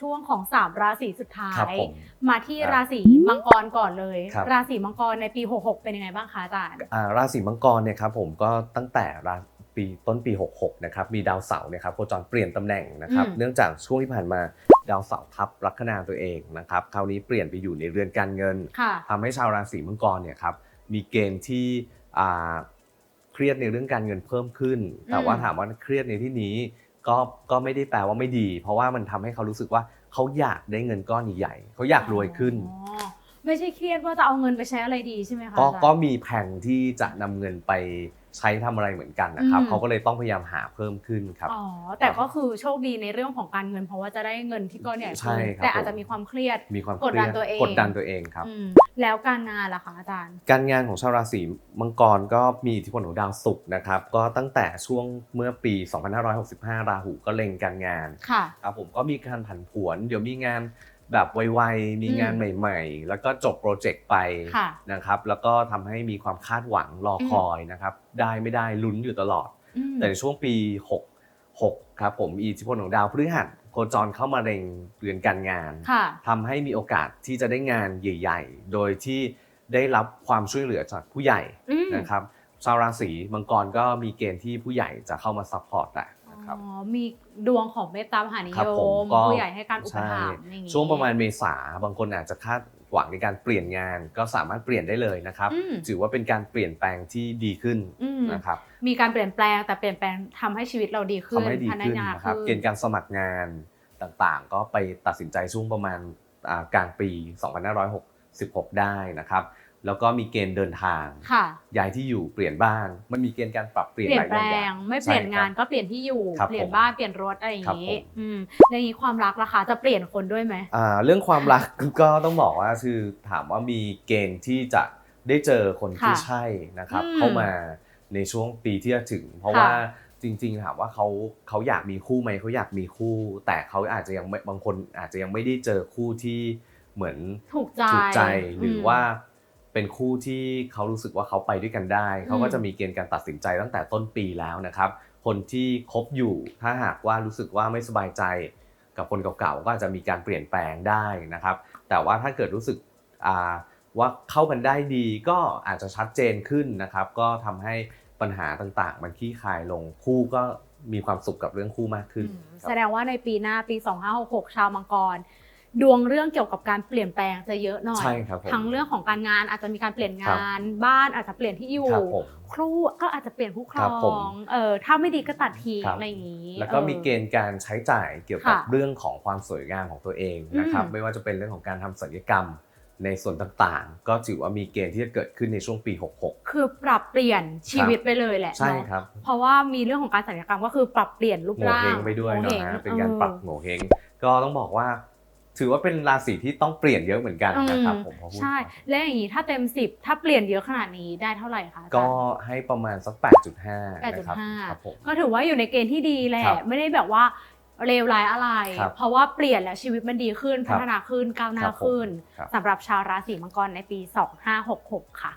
ช่วงของ 3 ราศีสุดท้าครับย ผม มาที่ครับราศีมังกรก่อนเลย ครับ ราศีมังกรในปี 66 เป็นยังไงบ้างคะอาจารย์ อ่าราศีมังกรเนี่ยครับผมก็ตั้งแต่ราปีต้นปี 66นะครับมีดาวเสาร์เนี่ยครับโคจรเปลี่ยนตำแหน่งนะครับอืม เนื่องจากช่วงที่ผ่านมาดาวเสาร์ทับลัคนาตัวเองนะครับคราวนี้เปลี่ยนไปอยู่ในเรือนการเงิน ค่ะ ทำให้ชาวราศีมังกรเนี่ยครับมีเกณฑ์ที่อ่าเครียดในเรื่องการเงินเพิ่มขึ้น แต่ว่าถามว่าเครียดในที่นี้ ก็ก็ไม่ได้แปลว่าไม่ดี เพราะว่ามันทำให้เขารู้สึกว่าเขาอยากได้เงินก้อนใหญ่ๆเขาอยากรวยขึ้น ไม่ใช่เครียดว่าจะเอาเงินไปใช้อะไรดีใช่ไหมคะก็อาจารย์ก็มีแผนที่จะนำเงินไปใช้ทำอะไรเหมือนกันนะครับอืมเขาก็เลยต้องพยายามหาเพิ่มขึ้นครับอ๋อแต่ก็คือโชคดีในเรื่องของการเงิน เพราะว่าจะได้เงินที่ก้อนใหญ่ใช่ขึ้นครับแต่อาจผมจะมีความเครียดมีความกดดันตัวเองกดดันตัวเองครับอืมแล้วการงานล่ะคะอาจารย์ การงานของชาวราศีมังกรก็มีอิทธิพลของดาวศุกร์นะครับ ก็ตั้งแต่ช่วงเมื่อปี 2565 ราหูก็เล็งการงานค่ะครับผมก็มีการผันผวน เดี๋ยวมีงาน แบบไวๆมีงานอืมใหม่ ๆ แล้วก็จบโปรเจกต์ไปค่ะนะครับ แล้วก็ทำให้มีความคาดหวังรอคอยนะครับ ได้ไม่ได้ลุ้นอยู่ตลอดอืมแต่ในช่วงปี 66ครับผมมีอิทธิพลของดาวพฤหัสโคจรเข้ามาเร็งเรือนการงานค่ะทำให้มีโอกาสที่จะได้งานใหญ่ ๆ โดยที่ได้รับความช่วยเหลือจากผู้ใหญ่อืมนะครับชาวราศีมังกรก็มีเกณฑ์ที่ผู้ใหญ่จะเข้ามาซัพพอร์ตแหละนะ ครับอ๋อมีดวงของเมตตามหานิครัยบผมมก็ ผู้ใหญ่ให้การอุปใช่ถัมภ์อย่างงี้ช่วงประมาณเมษาบางคนอาจจะคาดหวังในการเปลี่ยนงาน ก็สามารถเปลี่ยนได้เลยนะครับ อืมถือว่าเป็นการเปลี่ยนแปลงที่ดีขึ้นอืมนะครับมีการเปลี่ยนแปลงแต่เปลี่ยนแปลงทำให้ชีวิตเราดีขึ้นทำให้ดีพัฒขึ้นนานะครับขึ้นเกณฑ์การสมัครงานต่างๆ ก็ไปตัดสินใจช่วงประมาณอ่ากลางปี 2566 ได้นะครับ แล้วก็มีเกณฑ์เดินทางค่ะย้ายที่อยู่เปลี่ยนบ้าน มันมีเกณฑ์การปรับเปลี่ยนเปลี่หยนลายแปลอย่างงไม่เปลี่ยนใช่งานครับก็เปลี่ยนที่อยู่ครับเปลี่ยนผมบ้านเปลี่ยนรถอะไรอย่างครับนี้ผมอืมในนี้ความรักล่ะคะจะเปลี่ยนคนด้วยไหมอ่าเรื่องความรักก็ต้องบอกว่าคือถามว่ามีเกณฑ์ที่จะได้เจอคนที่ค่ะใช่นะครับอืมเข้ามาในช่วงปีที่จะถึง เพราะค่ะว่าจริงๆถามว่าเขาเขาอยากมีคู่ไหมเขาอยากมีคู่ แต่เขาอาจจะยังไม่บางคนอาจจะยังไม่ได้เจอคู่ที่เหมือนถูกใจถูกใจหรืออมว่า เป็นคู่ที่เขารู้สึกว่าเขาไปด้วยกันได้ เขาก็จะมีเกณฑ์การตัดสินใจตั้งแต่ต้นปีแล้วนะครับ คนที่คบอยู่ถ้าหากว่ารู้สึกว่าไม่สบายใจ กับคนเก่าๆก็อาจจะมีการเปลี่ยนแปลงได้นะครับ แต่ว่าถ้าเกิดรู้สึกว่าเข้ากันได้ดีก็อาจจะชัดเจนขึ้นนะครับ ก็ทำให้ปัญหาต่างๆ มันคลี่คลายลงคู่ก็มีความสุขกับเรื่องคู่มากขึ้น แสดงว่าในปีหน้าปี 2566 ชาวมังกร ดวงเรื่องเกี่ยวกับการเปลี่ยนแปลงจะเยอะหน่อย ใช่ครับผม ทั้งเรื่องของการงานอาจจะมีการเปลี่ยนครังานบบ้านอาจจะเปลี่ยนที่อยู่ ครับผม ครูก็อาจจะเปลี่ยนผู้ครครัอบผมงเออถ้าไม่ดีก็ตัดทิ้งครับ อะไรอย่างนี้แล้วก็ออมีเกณฑ์การใช้จ่ายเกี่ยวกับค่ะเรื่องของความสวยงามของตัวเองนะครับอืม ไม่ว่าจะเป็นเรื่องของการทำศัลยกรรมในส่วนต่างๆ ก็ถือว่ามีเกณฑ์ที่จะเกิดขึ้นในช่วงปี 66 คือปรับเปลี่ยนชีวิตไปเลยแหละใช่เนาะครับ เพราะว่ามีเรื่องของการศัลยกรรมก็คือปรับเปลี่ยนรูปโงร่างเฮงไปด้วยโงเนาะเห้งฮะเป็นการออปรับโงเฮงก็ต้องบอกว่า ถือว่าเป็นราศีที่ต้องเปลี่ยนเยอะเหมือนกันนะครับอืมผมพอพูดใช่ และอย่างนี้ถ้าเต็ม 10 ถ้าเปลี่ยนเยอะขนาดนี้ได้เท่าไหร่คะอาจารย์ก็ให้ประมาณสัก 8.5นะครับ8.5ครับผมก็ถือว่าอยู่ในเกณฑ์ที่ดีแหละครับไม่ได้แบบว่าเลวร้ายอะไรครับเพราะว่าเปลี่ยนแล้วชีวิตมันดีขึ้นครับพัฒนาขึ้นก้าวหน้าครับผมขึ้นครับสำหรับชาวราศีมังกรในปี 2566 ค่ะ